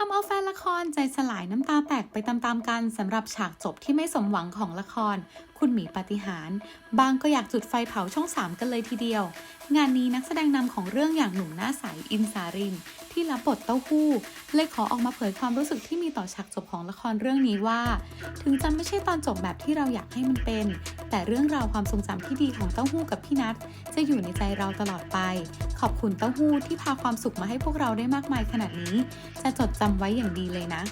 ทำเอาแฟนละครใจสลายน้ำตาแตกไปตามๆกันสำหรับฉากจบที่ไม่สมหวังของละคร คุณหมีปฏิหาร บางก็อยากจุดไฟเผาช่อง 3 กันเลยทีเดียว งานนี้นักแสดงนำของเรื่องอย่างหนุ่มหน้าใสอินสาริน ที่รับบทเต้าหู้เลยขอออกมาเผยความรู้สึกที่มีต่อฉากจบของละครเรื่องนี้ว่า ถึงจะไม่ใช่ตอนจบแบบที่เราอยากให้มันเป็น แต่เรื่องราวความทรงจำที่ดีของเต้าหู้กับพี่นัทจะอยู่ในใจเราตลอดไป ขอบคุณเต้าหู้ที่พาความสุขมาให้พวกเราได้มากมายขนาดนี้ จะจดจำไว้อย่างดีเลยนะ